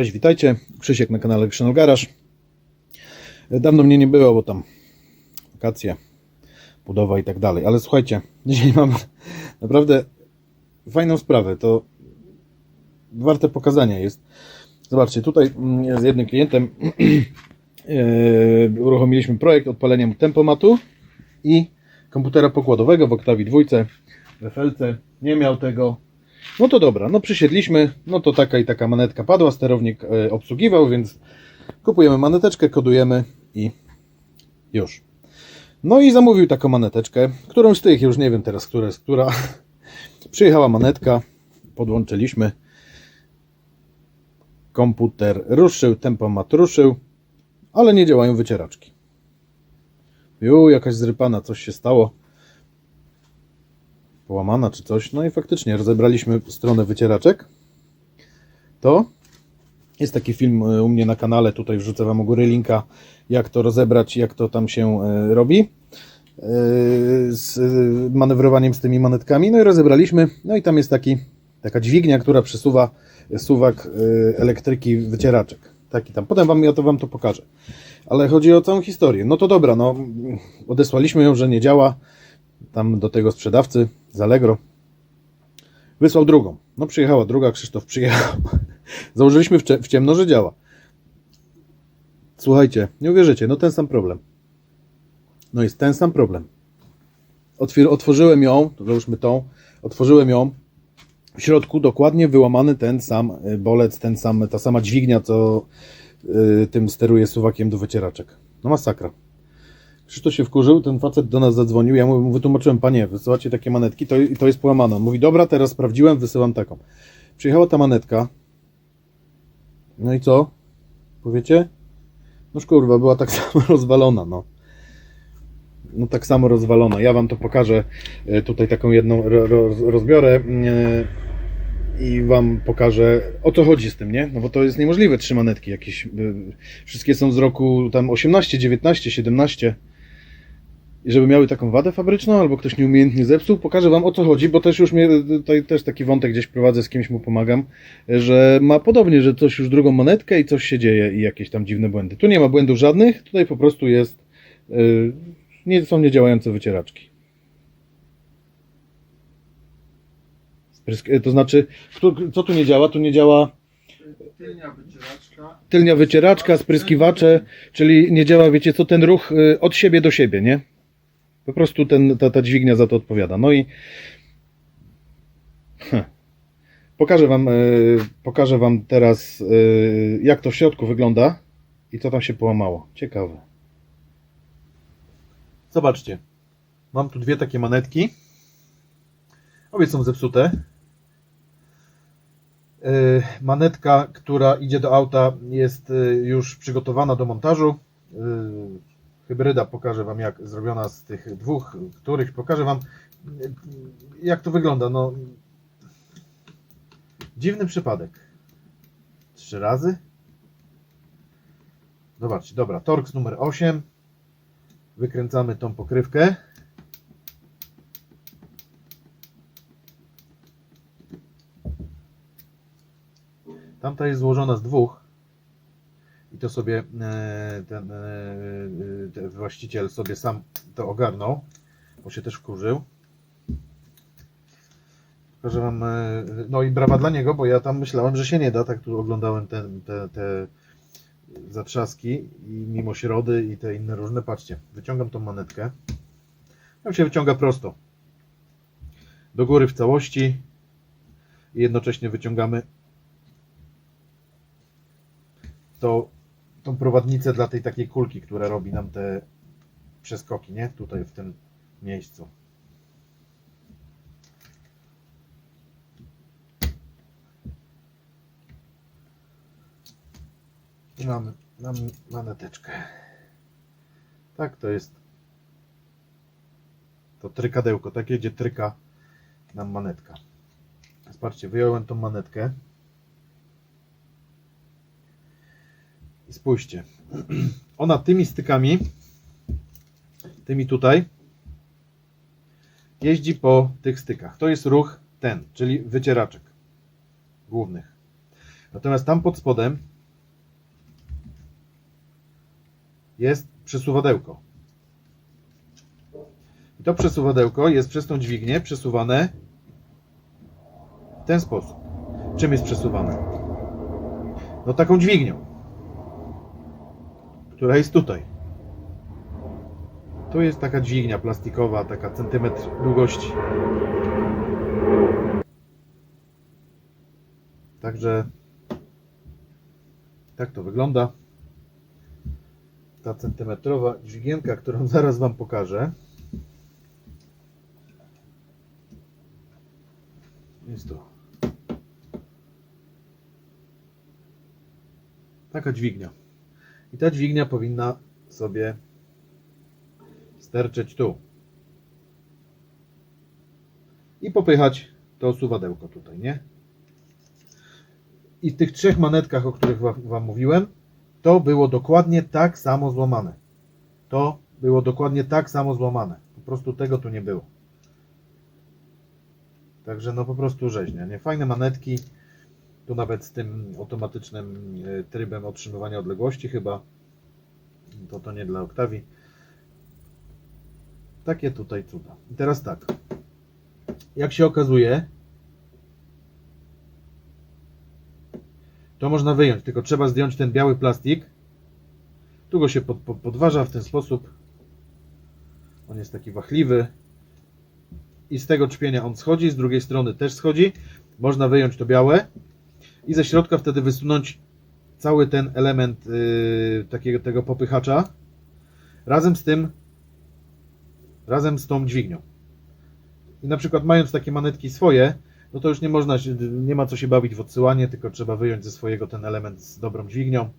Cześć, witajcie. Krzysiek na kanale Krzynol Garaż. Dawno mnie nie było, bo tam wakacje, budowa i tak dalej. Ale słuchajcie, dzisiaj mam naprawdę fajną sprawę. To warte pokazania jest. Zobaczcie, tutaj mm, z jednym klientem e, uruchomiliśmy projekt odpalenia tempomatu i komputera pokładowego w Octavii dwójce, w FLC. Nie miał tego, no to dobra, no przysiedliśmy, no to taka i taka manetka padła, sterownik e, obsługiwał, więc kupujemy maneteczkę, kodujemy i już. No i zamówił taką maneteczkę, którą z tych, już nie wiem teraz, która jest która. Przyjechała manetka, podłączyliśmy. Komputer ruszył, tempomat ruszył, ale nie działają wycieraczki. Ju, jakaś zrypana, coś się stało połamana czy coś. No i faktycznie rozebraliśmy stronę wycieraczek. To jest taki film e, u mnie na kanale, tutaj wrzucę Wam u góry linka, jak to rozebrać, jak to tam się e, robi e, z manewrowaniem z tymi manetkami. No i rozebraliśmy. No i tam jest taki, taka dźwignia, która przesuwa suwak elektryki wycieraczek. Taki tam. Potem wam, ja to Wam to pokażę. Ale chodzi o całą historię. No to dobra, no odesłaliśmy ją, że nie działa tam do tego sprzedawcy z Allegro. Wysłał drugą. No przyjechała druga, Krzysztof przyjechał. Założyliśmy w, w ciemno, że działa. Słuchajcie, nie uwierzycie, no ten sam problem. No jest ten sam problem. Otwier- otworzyłem ją, załóżmy tą, otworzyłem ją. W środku dokładnie wyłamany ten sam y, bolec, ten sam, ta sama dźwignia, co y, tym steruje suwakiem do wycieraczek. No masakra. Krzysztof się wkurzył, ten facet do nas zadzwonił, ja mu wytłumaczyłem, panie, wysyłacie takie manetki, to, to jest połamane. Mówi, dobra, teraz sprawdziłem, wysyłam taką. Przyjechała ta manetka. No i co? Powiecie? No kurwa, była tak samo rozwalona, no. No tak samo rozwalona. Ja wam to pokażę. E, Tutaj taką jedną ro, ro, rozbiorę e, i wam pokażę o co chodzi z tym, nie? No bo to jest niemożliwe, trzy manetki jakieś. e, Wszystkie są z roku tam 18, 19, 17 i żeby miały taką wadę fabryczną, albo ktoś nieumiejętnie zepsuł, pokażę Wam o co chodzi, bo też już mnie, tutaj też taki wątek gdzieś prowadzę, z kimś mu pomagam, że ma podobnie, że coś już drugą monetkę i coś się dzieje i jakieś tam dziwne błędy. Tu nie ma błędów żadnych, tutaj po prostu jest, yy, nie są niedziałające wycieraczki. To znaczy, co tu nie działa? Tu nie działa Tylnia wycieraczka. tylnia wycieraczka, spryskiwacze, czyli nie działa, wiecie co, ten ruch od siebie do siebie, nie? Po prostu ten, ta, ta dźwignia za to odpowiada. No i Heh. pokażę wam, y, pokażę wam teraz, y, jak to w środku wygląda i co tam się połamało. Ciekawe. Zobaczcie. Mam tu dwie takie manetki. Obie są zepsute. Y, Manetka, która idzie do auta, jest już przygotowana do montażu. Hybryda pokażę Wam, jak zrobiona z tych dwóch, których pokażę Wam, jak to wygląda. No, dziwny przypadek. Trzy razy. Zobaczcie, dobra, Torx numer 8. Wykręcamy tą pokrywkę. Tamta jest złożona z dwóch. I to sobie e, ten e, e, ten właściciel sobie sam to ogarnął, bo się też wkurzył. Pokażę wam, no i brawa dla niego, bo ja tam myślałem, że się nie da, tak tu oglądałem te, te, te zatrzaski i mimo środy i te inne różne, patrzcie, wyciągam tą manetkę. Tam się wyciąga prosto. Do góry w całości i jednocześnie wyciągamy to, tą prowadnicę dla tej takiej kulki, która robi nam te przeskoki, nie? Tutaj w tym miejscu. Mamy, mamy maneteczkę. Tak, to jest to trykadełko, takie gdzie tryka nam manetka. Zobaczcie, wyjąłem tą manetkę. I spójrzcie, ona tymi stykami, tymi tutaj, jeździ po tych stykach. To jest ruch ten, czyli wycieraczek głównych. Natomiast tam pod spodem jest przesuwadełko. I to przesuwadełko jest przez tą dźwignię przesuwane w ten sposób. Czym jest przesuwane? No taką dźwignią, która jest tutaj. Tu jest taka dźwignia plastikowa, taka centymetr długości. Także tak to wygląda. Ta centymetrowa dźwigienka, którą zaraz Wam pokażę. Jest to. Taka dźwignia. I ta dźwignia powinna sobie sterczeć tu. I popychać to suwadełko tutaj, nie? I w tych trzech manetkach, o których wam, mówiłem, to było dokładnie tak samo złamane. To było dokładnie tak samo złamane. Po prostu tego tu nie było. Także no po prostu rzeźnia, nie? Fajne manetki. Tu nawet z tym automatycznym e, trybem otrzymywania odległości chyba. To to nie dla Oktawii. Takie tutaj cuda. I teraz tak. Jak się okazuje, to można wyjąć, tylko trzeba zdjąć ten biały plastik. Tu go się pod, pod, podważa w ten sposób. On jest taki wachliwy. I z tego czpienia on schodzi, z drugiej strony też schodzi. Można wyjąć to białe i ze środka wtedy wysunąć cały ten element yy, takiego tego popychacza razem z tym razem z tą dźwignią. I na przykład mając takie manetki swoje, no to już nie można, nie ma co się bawić w odsyłanie, tylko trzeba wyjąć ze swojego ten element z dobrą dźwignią,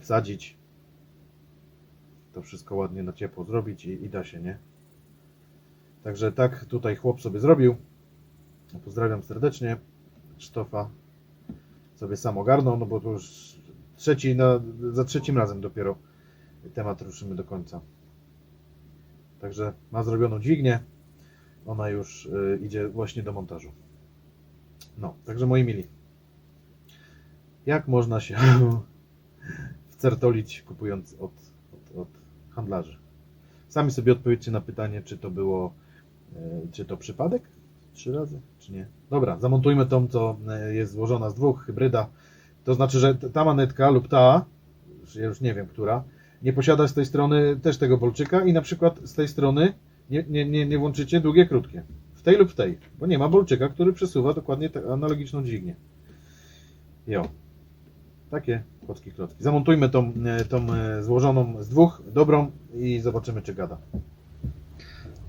wsadzić, to wszystko ładnie na ciepło zrobić i, i da się, nie? Także tak tutaj chłop sobie zrobił. Pozdrawiam serdecznie. Sztofa sobie sam ogarnął, no bo to już trzeci, na, za trzecim razem dopiero temat ruszymy do końca. Także ma zrobioną dźwignię. Ona już y, idzie właśnie do montażu. No, także moi mili. Jak można się wcertolić kupując od, od, od handlarzy? Sami sobie odpowiedzcie na pytanie, czy to było, y, czy to przypadek? Trzy razy, czy nie? Dobra, zamontujmy tą, co y, jest złożona z dwóch, hybryda. To znaczy, że ta manetka lub ta, ja już nie wiem, która, nie posiada z tej strony też tego bolczyka i na przykład z tej strony nie, nie, nie, nie włączycie długie, krótkie. W tej lub w tej, bo nie ma bolczyka, który przesuwa dokładnie analogiczną dźwignię. Jo. Takie kłocki klocki. Zamontujmy tą, e, tą e, złożoną z dwóch, dobrą i zobaczymy czy gada.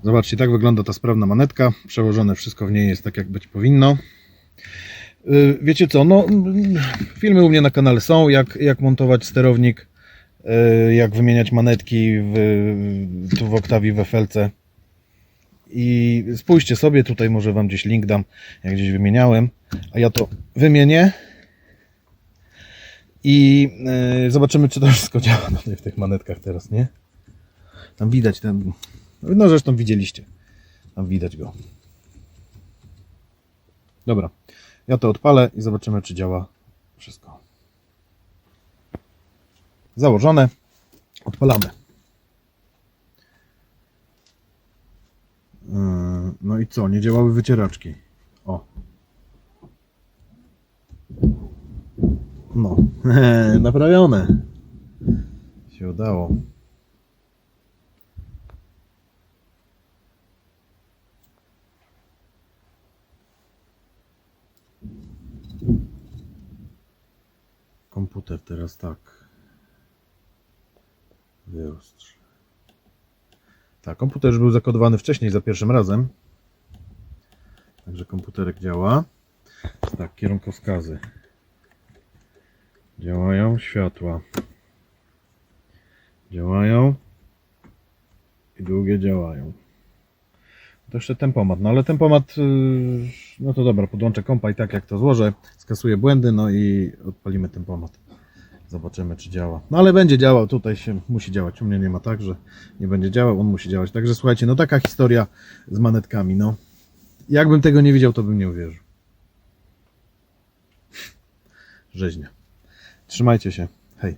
Zobaczcie, tak wygląda ta sprawna manetka. Przełożone wszystko w niej jest tak jak być powinno. Y, Wiecie co, no filmy u mnie na kanale są, jak, jak montować sterownik, y, jak wymieniać manetki w, tu w Octavii w FLC. I spójrzcie sobie, tutaj może Wam gdzieś link dam, jak gdzieś wymieniałem, a ja to wymienię i y, zobaczymy, czy to wszystko działa w tych manetkach teraz, nie? Tam widać ten, no zresztą widzieliście, tam widać go. Dobra, ja to odpalę i zobaczymy, czy działa wszystko. Założone. Odpalamy. Yy, No i co? Nie działały wycieraczki. O. No. Naprawione. Się udało. Komputer teraz tak. Wyostrz. Tak, komputer już był zakodowany wcześniej za pierwszym razem. Także komputerek działa. Tak, kierunkowskazy. Działają światła. Działają. I długie działają. To jeszcze tempomat. No ale tempomat, yy, no to dobra, podłączę kompa i tak jak to złożę, skasuję błędy, no i odpalimy tempomat. Zobaczymy, czy działa. No ale będzie działał, tutaj się musi działać. U mnie nie ma tak, że nie będzie działał, on musi działać. Także słuchajcie, no taka historia z manetkami, no. Jakbym tego nie widział, to bym nie uwierzył. rzeźnia. Trzymajcie się. Hej.